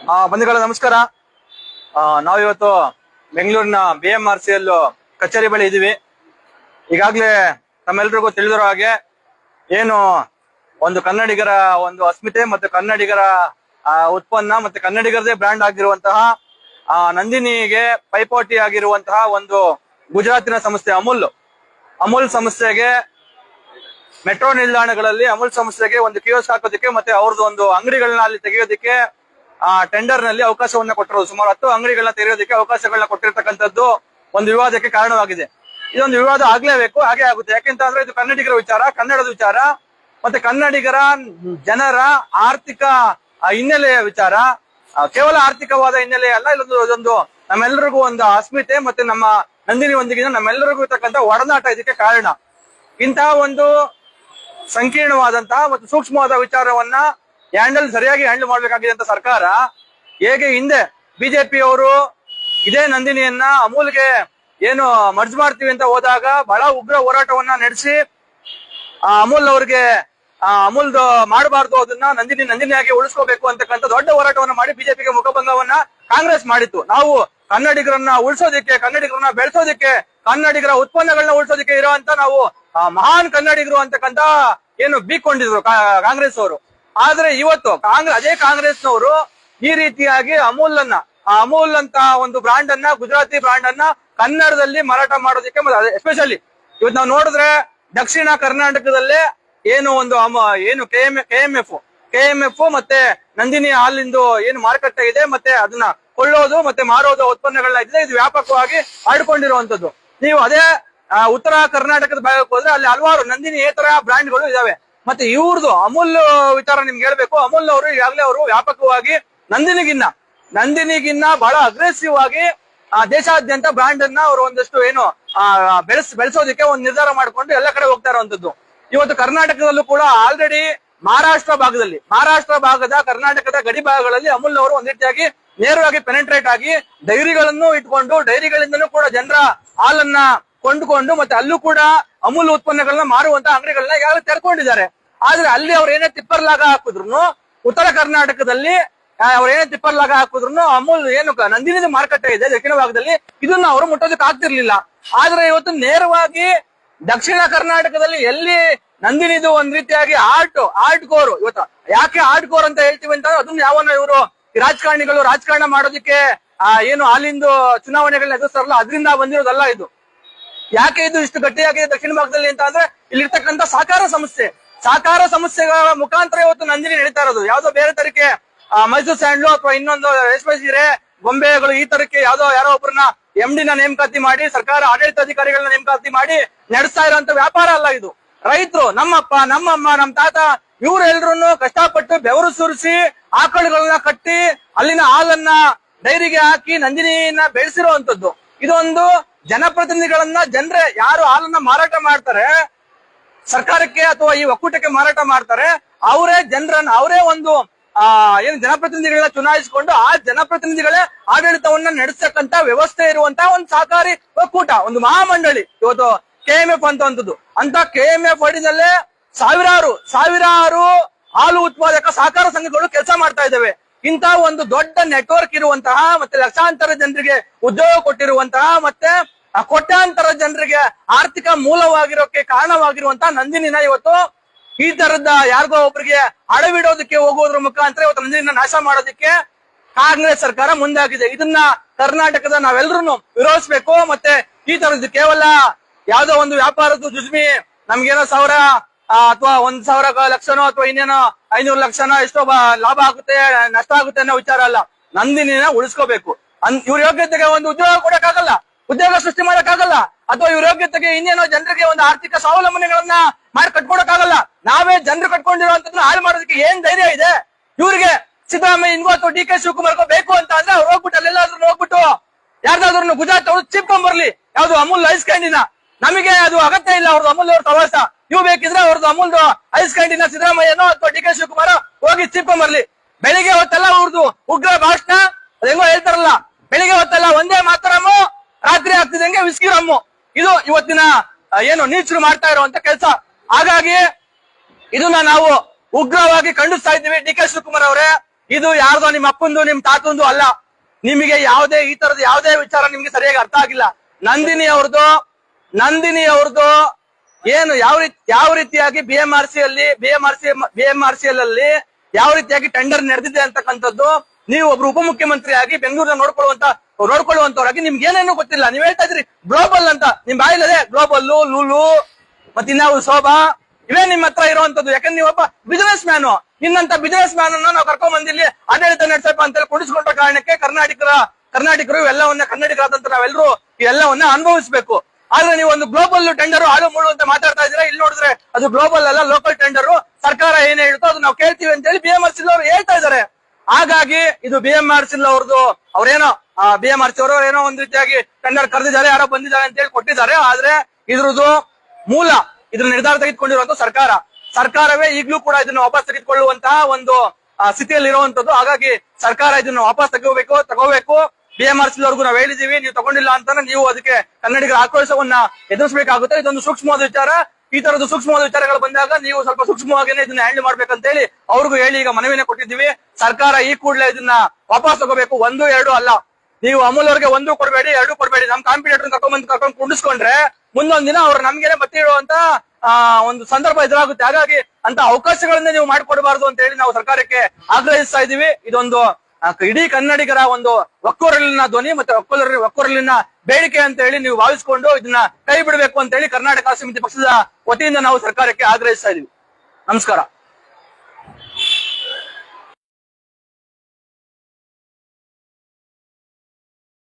ಆ ಬಂಧುಗಳ ನಮಸ್ಕಾರ. ನಾವಿವತ್ತು ಬೆಂಗಳೂರಿನ B M R C L ಕಚೇರಿ ಬಳಿ ಇದೀವಿ ಈಗಾಗ್ಲೇ ತಮ್ಮೆಲ್ರಿಗೂ ತಿಳಿದಿರೋ ಹಾಗೆ ಏನು ಒಂದು ಕನ್ನಡಿಗರ ಒಂದು ಅಸ್ಮಿತೆ ಮತ್ತು ಕನ್ನಡಿಗರ ಉತ್ಪನ್ನ ಮತ್ತೆ ಕನ್ನಡಿಗರದೇ ಬ್ರ್ಯಾಂಡ್ ಆಗಿರುವಂತಹ ಆ, ನಂದಿನಿಗೆ ಪೈಪೋಟಿ ಆಗಿರುವಂತಹ ಒಂದು ಗುಜರಾತಿನ ಸಂಸ್ಥೆ ಅಮೂಲ್. ಅಮೂಲ್ ಸಂಸ್ಥೆಗೆ ಮೆಟ್ರೋ ನಿಲ್ದಾಣಗಳಲ್ಲಿ ಅಮೂಲ್ ಸಂಸ್ಥೆಗೆ ಒಂದು ಕಿಯೋಸ್ ಹಾಕೋದಕ್ಕೆ ಮತ್ತೆ ಅವ್ರದ್ದು ಒಂದು ಅಂಗಡಿಗಳನ್ನ ಅಲ್ಲಿ ತೆಗೆಯೋದಕ್ಕೆ ಆ ಟೆಂಡರ್ನಲ್ಲಿ ಅವಕಾಶವನ್ನ ಕೊಟ್ಟರು. ಸುಮಾರು ಹತ್ತು ಅಂಗಡಿಗಳನ್ನ ತೆರೆಯೋದಕ್ಕೆ ಅವಕಾಶಗಳನ್ನ ಕೊಟ್ಟಿರ್ತಕ್ಕಂಥದ್ದು ಒಂದು ವಿವಾದಕ್ಕೆ ಕಾರಣವಾಗಿದೆ. ಇದೊಂದು ವಿವಾದ ಆಗ್ಲೇಬೇಕು, ಹಾಗೆ ಆಗುತ್ತೆ. ಯಾಕೆಂತ ಅಂದ್ರೆ ಇದು ಕನ್ನಡಿಗರ ವಿಚಾರ, ಕನ್ನಡದ ವಿಚಾರ, ಮತ್ತೆ ಕನ್ನಡಿಗರ ಜನರ ಆರ್ಥಿಕ ಹಿನ್ನೆಲೆಯ ವಿಚಾರ ಕೇವಲ ಆರ್ಥಿಕವಾದ ಹಿನ್ನೆಲೆ ಅಲ್ಲ, ಇಲ್ಲೊಂದು, ಇದೊಂದು ನಮ್ಮೆಲ್ಲರಿಗೂ ಒಂದು ಅಸ್ಮಿತೆ ಮತ್ತೆ ನಮ್ಮ ನಂದಿನಿ ಒಂದಿಗಿನ ನಮ್ಮೆಲ್ಲರಿಗೂ ಇರ್ತಕ್ಕಂಥ ಒಡನಾಟ ಇದಕ್ಕೆ ಕಾರಣ. ಇಂತಹ ಒಂದು ಸಂಕೀರ್ಣವಾದಂತಹ ಮತ್ತು ಸೂಕ್ಷ್ಮವಾದ ವಿಚಾರವನ್ನ ಹ್ಯಾಂಡಲ್ ಸರಿಯಾಗಿ ಹ್ಯಾಂಡಲ್ ಮಾಡ್ಬೇಕಾಗಿದೆ ಅಂತ ಸರ್ಕಾರ, ಹೇಗೆ ಹಿಂದೆ ಬಿಜೆಪಿ ಅವರು ಇದೇ ನಂದಿನಿಯನ್ನ ಅಮೂಲ್ಗೆ ಏನು ಮರ್ಜ್ ಮಾಡ್ತೀವಿ ಅಂತ ಹೋದಾಗ ಬಹಳ ಉಗ್ರ ಹೋರಾಟವನ್ನ ನಡೆಸಿ, ಆ ಅಮೂಲ್ ಅವ್ರಿಗೆ, ಆ ಅಮೂಲ್ದು ಮಾಡಬಾರ್ದು ಅದನ್ನ ನಂದಿನಿ ನಂದಿನಿಯಾಗಿ ಉಳಿಸ್ಕೋಬೇಕು ಅಂತಕ್ಕಂಥ ದೊಡ್ಡ ಹೋರಾಟವನ್ನ ಮಾಡಿ ಬಿಜೆಪಿಗೆ ಮುಖಭಂಗವನ್ನ ಕಾಂಗ್ರೆಸ್ ಮಾಡಿತ್ತು. ನಾವು ಕನ್ನಡಿಗರನ್ನ ಉಳಿಸೋದಿಕ್ಕೆ, ಕನ್ನಡಿಗರನ್ನ ಬೆಳೆಸೋದಿಕ್ಕೆ, ಕನ್ನಡಿಗರ ಉತ್ಪನ್ನಗಳನ್ನ ಉಳಿಸೋದಿಕ್ಕೆ ಇರೋ ಅಂತ ನಾವು ಮಹಾನ್ ಕನ್ನಡಿಗರು ಅಂತಕ್ಕಂಥ ಏನು ಬೀಕೊಂಡಿದ್ರು ಕಾಂಗ್ರೆಸ್ ಅವರು. ಆದ್ರೆ ಇವತ್ತು ಕಾಂಗ್ರೆಸ್ ಅದೇ ಕಾಂಗ್ರೆಸ್ನವರು ಈ ರೀತಿಯಾಗಿ ಅಮೂಲ್ ಅನ್ನ ಅಮೂಲ್ ಅಂತ ಒಂದು ಬ್ರಾಂಡ್ ಅನ್ನ ಗುಜರಾತಿ ಬ್ರಾಂಡ್ ಅನ್ನ ಕನ್ನಡದಲ್ಲಿ ಮಾರಾಟ ಮಾಡೋದಕ್ಕೆ ಎಸ್ಪೆಷಲಿ ಇವತ್ತು ನಾವು ನೋಡಿದ್ರೆ ದಕ್ಷಿಣ ಕರ್ನಾಟಕದಲ್ಲೇ ಏನು ಒಂದು ಏನು K M K M F ಮತ್ತೆ ನಂದಿನಿ ಹಾಲಿಂದು ಏನು ಮಾರುಕಟ್ಟೆ ಇದೆ ಮತ್ತೆ ಅದನ್ನ ಕೊಳ್ಳೋದು ಮತ್ತೆ ಮಾರೋದು ಉತ್ಪನ್ನಗಳನ್ನ ಇದೆ ಇದು ವ್ಯಾಪಕವಾಗಿ ಆಡ್ಕೊಂಡಿರುವಂತದ್ದು. ನೀವು ಅದೇ ಉತ್ತರ ಕರ್ನಾಟಕದ ಭಾಗಕ್ಕೆ ಹೋದ್ರೆ ಅಲ್ಲಿ ಹಲವಾರು ನಂದಿನಿ ಏತರ ಬ್ರ್ಯಾಂಡ್ಗಳು ಇದಾವೆ. ಮತ್ತೆ ಇವ್ರದ್ದು ಅಮೂಲ್ ವಿಚಾರ ನಿಮ್ಗೆ ಹೇಳ್ಬೇಕು. ಅಮೂಲ್ ಅವರು ಈಗಾಗಲೇ ಅವರು ವ್ಯಾಪಕವಾಗಿ ನಂದಿನಿಗಿನ್ನ ನಂದಿನಿಗಿನ್ನ ಬಹಳ ಅಗ್ರೆಸಿವ್ ಆಗಿ ಆ ದೇಶಾದ್ಯಂತ ಬ್ರಾಂಡ್ ಅನ್ನ ಅವರು ಒಂದಷ್ಟು ಏನು ಬೆಳೆಸ್, ಬೆಳೆಸೋದಕ್ಕೆ ಒಂದು ನಿರ್ಧಾರ ಮಾಡಿಕೊಂಡು ಎಲ್ಲ ಕಡೆ ಹೋಗ್ತಾ ಇರುವಂತದ್ದು. ಇವತ್ತು ಕರ್ನಾಟಕದಲ್ಲೂ ಕೂಡ ಆಲ್ರೆಡಿ ಮಹಾರಾಷ್ಟ್ರ ಭಾಗದಲ್ಲಿ, ಮಹಾರಾಷ್ಟ್ರ ಭಾಗದ ಕರ್ನಾಟಕದ ಗಡಿ ಭಾಗಗಳಲ್ಲಿ ಅಮೂಲ್ ಅವರು ಒಂದ್ ರೀತಿಯಾಗಿ ನೇರವಾಗಿ ಪೆನೆಟ್ರೇಟ್ ಆಗಿ ಡೈರಿಗಳನ್ನು ಇಟ್ಕೊಂಡು, ಡೈರಿಗಳಿಂದಲೂ ಕೂಡ ಜನರ ಹಾಲನ್ನ ಕೊಂಡುಕೊಂಡು ಮತ್ತೆ ಅಲ್ಲೂ ಕೂಡ ಅಮೂಲ್ ಉತ್ಪನ್ನಗಳನ್ನ ಮಾರುವಂತ ಅಂಗಡಿಗಳನ್ನ ಈಗಾಗಲೇ ತೆರೆಕೊಂಡಿದ್ದಾರೆ. ಆದ್ರೆ ಅಲ್ಲಿ ಅವ್ರ ಏನೇ ತಿಪ್ಪರ್ ಲಾಗ ಹಾಕಿದ್ರು ಉತ್ತರ ಕರ್ನಾಟಕದಲ್ಲಿ ಅವ್ರ ಏನೇ ತಿಪ್ಪರ್ ಲಾಗ ಹಾಕಿದ್ರು ಅಮೂಲ್ ಏನು ನಂದಿನಿದು ನಂದಿನಿದ ಮಾರುಕಟ್ಟೆ ಇದೆ, ದಕ್ಷಿಣ ಭಾಗದಲ್ಲಿ. ಇದನ್ನ ಅವರು ಮುಟ್ಟೋದಕ್ಕೆ ಆಗ್ತಿರ್ಲಿಲ್ಲ. ಆದ್ರೆ ಇವತ್ತು ನೇರವಾಗಿ ದಕ್ಷಿಣ ಕರ್ನಾಟಕದಲ್ಲಿ ಎಲ್ಲಿ ನಂದಿನಿದು ಒಂದ್ ರೀತಿಯಾಗಿ ಆರ್ಟ್ ಆರ್ಟ್ ಕೋರ್ ಇವತ್ತು ಯಾಕೆ ಆರ್ಟ್ ಕೋರ್ ಅಂತ ಹೇಳ್ತೀವಿ ಅಂತ ಅದನ್ನ ಯಾವನ ಇವರು ರಾಜಕಾರಣಿಗಳು ರಾಜಕಾರಣ ಮಾಡೋದಕ್ಕೆ, ಆ, ಏನು ಅಲ್ಲಿಂದು ಚುನಾವಣೆಗಳನ್ನ ಎದುರಿಸ್ತಾರಲ್ಲ ಅದರಿಂದ ಬಂದಿರೋದಲ್ಲ ಇದು. ಯಾಕೆ ಇದು ಇಷ್ಟು ಗಟ್ಟಿಯಾಗಿದೆ ದಕ್ಷಿಣ ಭಾಗದಲ್ಲಿ ಅಂತ ಅಂದ್ರೆ ಇಲ್ಲಿರ್ತಕ್ಕಂಥ ಸಹಕಾರ ಸಮಸ್ಯೆ. ಸಹಕಾರ ಸಮಸ್ಯೆಗಳ ಮುಖಾಂತರ ಇವತ್ತು ನಂದಿನಿ ನಡೀತಾ ಇರೋದು. ಯಾವ್ದೋ ಬೇರೆ ತರಕ್ಕೆ ಮೈಸೂರು ಸ್ಯಾಂಡ್ಲು ಅಥವಾ ಇನ್ನೊಂದು ರೇಷ್ಮೆ ಸೀರೆ, ಗೊಂಬೆಗಳು ಈ ತರಕ್ಕೆ ಯಾವ್ದೋ ಯಾರೋ ಒಬ್ಬರನ್ನ ಎಂ ಡಿನ ನೇಮಕಾತಿ ಮಾಡಿ, ಸರ್ಕಾರ ಆಡಳಿತಾಧಿಕಾರಿಗಳನ್ನ ನೇಮಕಾತಿ ಮಾಡಿ ನಡೆಸ್ತಾ ಇರೋಂತ ವ್ಯಾಪಾರ ಅಲ್ಲ ಇದು. ರೈತರು, ನಮ್ಮಪ್ಪ, ನಮ್ಮಮ್ಮ ನಮ್ ತಾತ ಇವ್ರೆಲ್ರು ಕಷ್ಟಪಟ್ಟು ಬೆವರು ಸುರಿಸಿ ಆಕಳುಗಳನ್ನ ಕಟ್ಟಿ ಅಲ್ಲಿನ ಹಾಲನ್ನ ಡೈರಿಗೆ ಹಾಕಿ ನಂದಿನಿಯನ್ನ ಬೆಳೆಸಿರುವಂತದ್ದು ಇದೊಂದು ಜನಪ್ರತಿನಿಧಿಗಳನ್ನ ಜನರೇ ಯಾರು ಹಾಲನ್ನ ಮಾರಾಟ ಮಾಡ್ತಾರೆ, ಸರ್ಕಾರಕ್ಕೆ ಅಥವಾ ಈ ಒಕ್ಕೂಟಕ್ಕೆ ಮಾರಾಟ ಮಾಡ್ತಾರೆ, ಅವರೇ ಜನರನ್ನ ಅವರೇ ಒಂದು, ಆ, ಏನು ಜನಪ್ರತಿನಿಧಿಗಳನ್ನ ಚುನಾಯಿಸಿಕೊಂಡು ಆ ಜನಪ್ರತಿನಿಧಿಗಳೇ ಆಡಳಿತವನ್ನ ನಡೆಸತಕ್ಕಂತ ವ್ಯವಸ್ಥೆ ಇರುವಂತಹ ಒಂದು ಸಹಕಾರಿ ಒಕ್ಕೂಟ, ಒಂದು ಮಹಾಮಂಡಳಿ. ಇವತ್ತು ಕೆ ಎಂ ಎಫ್ ಅಂತ ಅಂತದ್ದು ಅಂತ ಕೆ ಎಂ ಎಫ್ ಅಡಿನಲ್ಲೇ ಸಾವಿರಾರು ಸಾವಿರಾರು ಹಾಲು ಉತ್ಪಾದಕ ಸಹಕಾರ ಸಂಘಗಳು ಕೆಲಸ ಮಾಡ್ತಾ ಇದ್ದಾವೆ. ಇಂತ ಒಂದು ದೊಡ್ಡ ನೆಟ್ವರ್ಕ್ ಇರುವಂತಹ ಮತ್ತೆ ಲಕ್ಷಾಂತರ ಜನರಿಗೆ ಉದ್ಯೋಗ ಕೊಟ್ಟಿರುವಂತಹ ಮತ್ತೆ ಕೋಟ್ಯಾಂತರ ಜನರಿಗೆ ಆರ್ಥಿಕ ಮೂಲವಾಗಿರೋಕೆ ಕಾರಣವಾಗಿರುವಂತಹ ನಂದಿನಿನ ಇವತ್ತು ಈ ತರದ ಯಾರಿಗೋ ಒಬ್ಬರಿಗೆ ಅಡವಿಡೋದಕ್ಕೆ ಹೋಗೋದ್ರ ಮುಖಾಂತರ ಇವತ್ತು ನಂದಿನಿನ ನಾಶ ಮಾಡೋದಕ್ಕೆ ಕಾಂಗ್ರೆಸ್ ಸರ್ಕಾರ ಮುಂದಾಗಿದೆ. ಇದನ್ನ ಕರ್ನಾಟಕದ ನಾವೆಲ್ಲರೂ ವಿರೋಧಿಸಬೇಕು ಮತ್ತೆ ಈ ತರದ್ದು ಕೇವಲ ಯಾವ್ದೋ ಒಂದು ವ್ಯಾಪಾರದ್ದು ಜುಜ್ಮಿ ನಮ್ಗೇನೋ ಸಾವಿರ ಅಥವಾ ಒಂದ್ ಸಾವಿರ ಲಕ್ಷನೋ ಅಥವಾ ಇನ್ನೇನೋ ಐನೂರ್ ಲಕ್ಷನೋ ಎಷ್ಟೋ ಲಾಭ ಆಗುತ್ತೆ, ನಷ್ಟ ಆಗುತ್ತೆ ಅನ್ನೋ ವಿಚಾರ ಅಲ್ಲ. ನಂದಿನಿನ ಉಳಿಸ್ಕೋಬೇಕು. ಅನ್- ಇವ್ರ ಯೋಗ್ಯತೆಗೆ ಒಂದು ಉದ್ಯೋಗ ಕೊಡಕ್ಕಾಗಲ್ಲ. ಉದ್ಯೋಗ ಸೃಷ್ಟಿ ಮಾಡಕ್ಕಾಗಲ್ಲ. ಅಥವಾ ಇವ್ರ ಯೋಗ್ಯತೆಗೆ ಇನ್ನೇನೋ ಜನರಿಗೆ ಒಂದು ಆರ್ಥಿಕ ಸ್ವಾವಲಂಬನೆಗಳನ್ನ ಮಾಡಿ ಕಟ್ಕೊಡಕ್ಕಾಗಲ್ಲ. ನಾವೇ ಜನರು ಕಟ್ಕೊಂಡಿರುವಂತದನ್ನ ಹಾಳು ಮಾಡೋದಕ್ಕೆ ಏನ್ ಧೈರ್ಯ ಇದೆ? ಇವ್ರಿಗೆ ಸಿದ್ದರಾಮಯ್ಯನ್ಗೂ ಅಥವಾ ಡಿ ಕೆ ಶಿವಕುಮಾರ್ಗೂ ಬೇಕು ಅಂತ ಅಂದ್ರೆ ಅವ್ರು ಹೋಗ್ಬಿಟ್ಟು ಅಲ್ಲೆಲ್ಲಾದ್ರೂ ಹೋಗ್ಬಿಟ್ಟು ಯಾರ್ದಾದ್ರು ಗುಜರಾತ್ ಅವ್ರು ಚಿಪ್ಕೊಂಡ್ ಬರ್ಲಿ. ಯಾವ್ದು ಅಮೂಲ್ ಐಸ್ ನಮಗೆ ಅದು ಅಗತ್ಯ ಇಲ್ಲ. ಅವ್ರದ್ದು ಅಮೂಲ್ ಅವ್ರ ಪ್ರವಾಸ ನೀವು ಬೇಕಿದ್ರೆ ಅವ್ರದ್ದು ಅಮೂಲ್ದು ಐಸ್ ಕ್ಯಾಂಟೀನ್ ಸಿದ್ದರಾಮಯ್ಯನೋ ಅಥವಾ ಡಿ ಕೆ ಶಿವಕುಮಾರ್ ಹೋಗಿ ಚಿಪ್ಕೊಂಡ್ ಬರ್ಲಿ ಬೆಳಿಗ್ಗೆ ಹೊತ್ತಲ್ಲ ಅವ್ರದ್ದು ಉಗ್ರ ಭಾಷಣ? ಅದೆಂಗೋ ಹೇಳ್ತಾರಲ್ಲ, ಬೆಳಿಗ್ಗೆ ಹೊತ್ತಲ್ಲ ಒಂದೇ ಮಾತರಮ್ಮು ರಾತ್ರಿ ಆಗ್ತಿದಂಗೆ ವಿಸ್ಕಿ ರಮ್ಮು ಇದು ಇವತ್ತಿನ ಏನು ನೀಚರು ಮಾಡ್ತಾ ಇರುವಂತ ಕೆಲಸ. ಹಾಗಾಗಿ ಇದನ್ನ ನಾವು ಉಗ್ರವಾಗಿ ಖಂಡಿಸ್ತಾ ಇದ್ದೀವಿ ಡಿ ಕೆ ಶಿವಕುಮಾರ್ ಅವರೇ. ಇದು ಯಾರ್ದೋ ನಿಮ್ಮ ಅಪ್ಪಂದು ನಿಮ್ ತಾತಂದು ಅಲ್ಲ. ನಿಮಗೆ ಯಾವುದೇ, ಈ ತರದ ಯಾವುದೇ ವಿಚಾರ ನಿಮ್ಗೆ ಸರಿಯಾಗಿ ಅರ್ಥ ಆಗಿಲ್ಲ. ನಂದಿನಿ ಅವ್ರದ್ದು ನಂದಿನಿ ಅವ್ರದ್ದು ಏನು ಯಾವ ರೀತಿ, ಯಾವ ರೀತಿಯಾಗಿ ಬಿ ಎಂ ಆರ್ ಸಿ ಅಲ್ಲಿ B M R C B M R C ಅಲ್ಲಿ ಯಾವ ರೀತಿಯಾಗಿ ಟೆಂಡರ್ ನಡೆದಿದೆ ಅಂತಕ್ಕಂಥದ್ದು ನೀವು ಒಬ್ರು ಉಪಮುಖ್ಯಮಂತ್ರಿ ಆಗಿ ಬೆಂಗಳೂರಿನ ನೋಡ್ಕೊಳ್ಳುವಂತ, ನೋಡ್ಕೊಳ್ಳುವಂತವ್ರಾಗಿ ನಿಮ್ಗೆ ಏನೇನು ಗೊತ್ತಿಲ್ಲ. ನೀವ್ ಹೇಳ್ತಾ ಇದ್ರಿ ಗ್ಲೋಬಲ್ ಅಂತ. ನಿಮ್ ಬಾಯಿಲ್ಲದೆ ಗ್ಲೋಬಲ್ ಲೂಲು, ಮತ್ತೆ ಶೋಭಾ? ಇವೇ ನಿಮ್ ಹತ್ರ ಇರುವಂತದ್ದು ಯಾಕಂದ್ರೆ ನೀವೊಬ್ಬ ಬಿಸಿನೆಸ್ ಮ್ಯಾನು ಇನ್ನಂತ ಬಿಸಿನೆಸ್ ಮ್ಯಾನ್ ಅನ್ನ ನಾವು ಕರ್ಕೊಂಡ್ ಬಂದಿಲ್ಲಿ ಆಡಳಿತ ನಡೆಸಪ್ಪ ಅಂತ ಹೇಳಿ ಕುಡಿಸ್ಕೊಂಡ ಕಾರಣಕ್ಕೆ ಕರ್ನಾಟಕರ, ಕರ್ನಾಟಕರು ಇವೆಲ್ಲವನ್ನ, ಕನ್ನಡಿಗರಾದಂತ ನಾವೆಲ್ಲರೂ ಇವೆಲ್ಲವನ್ನ ಅನುಭವಿಸಬೇಕು. ಆದ್ರೆ ನೀವು ಒಂದು ಗ್ಲೋಬಲ್ ಟೆಂಡರ್ ಹಾಳು ಮೂಳು ಅಂತ ಮಾತಾಡ್ತಾ ಇದ್ರೆ ಇಲ್ಲಿ ನೋಡಿದ್ರೆ ಅದು ಗ್ಲೋಬಲ್ ಅಲ್ಲ ಲೋಕಲ್ ಟೆಂಡರ್ ಸರ್ಕಾರ ಏನ್ ಹೇಳ್ತೋ ಅದು ನಾವು ಕೇಳ್ತೀವಿ ಅಂತ ಹೇಳಿ ಬಿ ಎಂ ಆರ್ ಸಿ ಅವರು ಹೇಳ್ತಾ ಇದ್ದಾರೆ. ಹಾಗಾಗಿ ಇದು ಬಿ ಎಂ ಆರ್ ಸಿ ಅವ್ರದ್ದು ಅವ್ರೇನೋ ಬಿ ಎಂ ಸಿ ಅವರು ಏನೋ ಒಂದ್ ರೀತಿಯಾಗಿ ಟೆಂಡರ್ ಕರೆದಿದ್ದಾರೆ, ಯಾರೋ ಬಂದಿದ್ದಾರೆ ಅಂತ ಹೇಳಿ ಕೊಟ್ಟಿದ್ದಾರೆ. ಆದ್ರೆ ಇದ್ರದ್ದು ಮೂಲ, ಇದ್ರ ನಿರ್ಧಾರ ತೆಗೆದುಕೊಂಡಿರುವಂತ ಸರ್ಕಾರ. ಸರ್ಕಾರವೇ ಈಗಲೂ ಕೂಡ ಇದನ್ನ ವಾಪಸ್ ತೆಗೆದುಕೊಳ್ಳುವಂತಹ ಒಂದು ಸ್ಥಿತಿಯಲ್ಲಿ ಇರುವಂತದ್ದು ಹಾಗಾಗಿ ಸರ್ಕಾರ ಇದನ್ನ ವಾಪಸ್ ತಗೋಬೇಕು ತಗೋಬೇಕು. ಬಿ ಎಂ ಆರ್ ಸಿ ನಾವು ಹೇಳಿದೀವಿ, ನೀವು ತಗೊಂಡಿಲ್ಲ ಅಂತ ನೀವು ಅದಕ್ಕೆ ಕನ್ನಡಿಗರ ಆಕ್ರೋಶವನ್ನ ಎದುರಿಸಬೇಕಾಗುತ್ತೆ. ಇದೊಂದು ಸೂಕ್ಷ್ಮವಾದ ವಿಚಾರ. ಈ ತರದ ಸೂಕ್ಷ್ಮವಾದ ವಿಚಾರಗಳು ಬಂದಾಗ ನೀವು ಸ್ವಲ್ಪ ಸೂಕ್ಷ್ಮವಾಗಿನೇ ಇದನ್ನ ಹ್ಯಾಂಡಲ್ ಮಾಡ್ಬೇಕಂತ ಹೇಳಿ ಅವ್ರಿಗೂ ಹೇಳಿ ಈಗ ಮನವಿನ ಕೊಟ್ಟಿದ್ದೀವಿ. ಸರ್ಕಾರ ಈ ಕೂಡಲೇ ಇದನ್ನ ವಾಪಸ್ ತಗೋಬೇಕು. ಒಂದು, ಎರಡು ಅಲ್ಲ. ನೀವು ಅಮೂಲ್ ಅವ್ರಿಗೆ ಒಂದು ಕೊಡಬೇಡಿ, ಎರಡು ಕೊಡಬೇಡಿ. ನಮ್ ಕಾಂಪಿಟೇಟರ್ ಕರ್ಕೊಂಡ್ ಕರ್ಕೊಂಡು ಕುಂಡಿಸ್ಕೊಂಡ್ರೆ ಮುಂದೊಂದ್ ದಿನ ಅವ್ರು ನಮ್ಗೆ ಮತ್ತೆ ಇಡುವಂತ ಒಂದು ಸಂದರ್ಭ ಎದುರಾಗುತ್ತೆ ಹಾಗಾಗಿ ಅಂತ ಅವಕಾಶಗಳನ್ನೇ ನೀವು ಮಾಡಿಕೊಡಬಾರದು ಅಂತ ಹೇಳಿ ನಾವು ಸರ್ಕಾರಕ್ಕೆ ಆಗ್ರಹಿಸ್ತಾ ಇದೀವಿ. ಇದೊಂದು ಇಡೀ ಕನ್ನಡಿಗರ ಒಂದು ಒಕ್ಕೊರಲಿನ ಧ್ವನಿ ಮತ್ತೆ ಒಕ್ಕೊರಲಿ ಒಕ್ಕೊರಲಿನ ಬೇಡಿಕೆ ಅಂತ ಹೇಳಿ ನೀವು ಭಾವಿಸಿಕೊಂಡು ಇದನ್ನ ಕೈ ಬಿಡಬೇಕು ಅಂತ ಹೇಳಿ ಕರ್ನಾಟಕ ಸಮಿತಿ ಪಕ್ಷದ ವತಿಯಿಂದ ನಾವು ಸರ್ಕಾರಕ್ಕೆ ಆಗ್ರಹಿಸ್ತಾ ಇದೀವಿ. ನಮಸ್ಕಾರ.